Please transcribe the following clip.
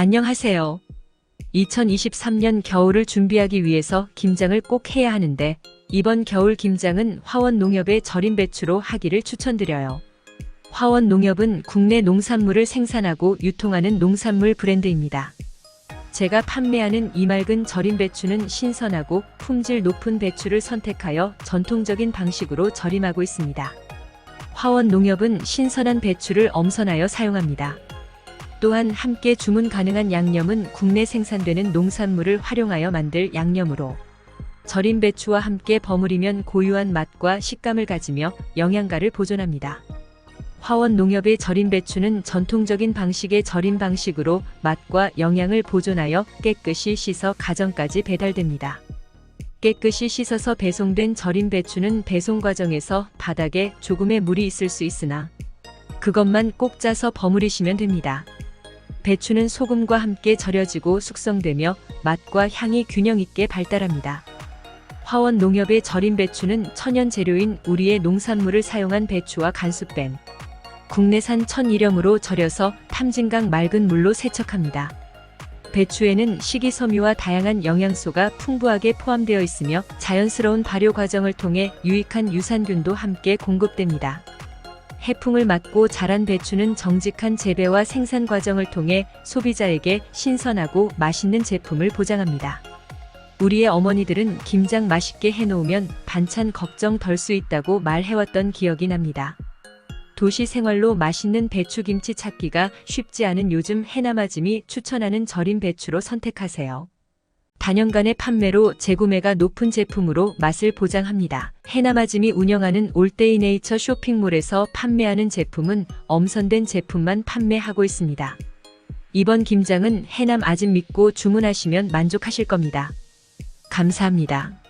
안녕하세요. 2023년 겨울을 준비하기 위해서 김장을 꼭 해야 하는데 이번 겨울 김장은 화원 농협의 절임 배추로 하기를 추천드려요. 화원 농협은 국내 농산물을 생산하고 유통하는 농산물 브랜드입니다. 제가 판매하는 이 맑은 절임 배추는 신선하고 품질 높은 배추를 선택하여 전통적인 방식으로 절임하고 있습니다. 화원 농협은 신선한 배추를 엄선하여 사용합니다. 또한 함께 주문 가능한 양념은 국내 생산되는 농산물을 활용하여 만들 양념으로 절임 배추와 함께 버무리면 고유한 맛과 식감을 가지며 영양가를 보존합니다. 화원 농협의 절임 배추는 전통적인 방식의 절임 방식으로 맛과 영양을 보존하여 깨끗이 씻어 가정까지 배달됩니다. 깨끗이 씻어서 배송된 절임 배추는 배송 과정에서 바닥에 조금의 물이 있을 수 있으나 그것만 꼭 짜서 버무리시면 됩니다. 배추는 소금과 함께 절여지고 숙성되며 맛과 향이 균형 있게 발달합니다. 화원 농협의 절임 배추는 천연 재료인 우리의 농산물을 사용한 배추와 간수 뺀 국내산 천일염으로 절여서 탐진강 맑은 물로 세척합니다. 배추에는 식이섬유와 다양한 영양소가 풍부하게 포함되어 있으며 자연스러운 발효 과정을 통해 유익한 유산균도 함께 공급됩니다. 해풍을 맞고 자란 배추는 정직한 재배와 생산 과정을 통해 소비자에게 신선하고 맛있는 제품을 보장합니다. 우리의 어머니들은 김장 맛있게 해놓으면 반찬 걱정 덜 수 있다고 말해왔던 기억이 납니다. 도시 생활로 맛있는 배추김치 찾기가 쉽지 않은 요즘 해남아짐이 추천하는 절임 배추로 선택하세요. 단연간의 판매로 재구매가 높은 제품으로 맛을 보장합니다. 해남아짐이 운영하는 올데이네이처 쇼핑몰에서 판매하는 제품은 엄선된 제품만 판매하고 있습니다. 이번 김장은 해남 아짐 믿고 주문하시면 만족하실 겁니다. 감사합니다.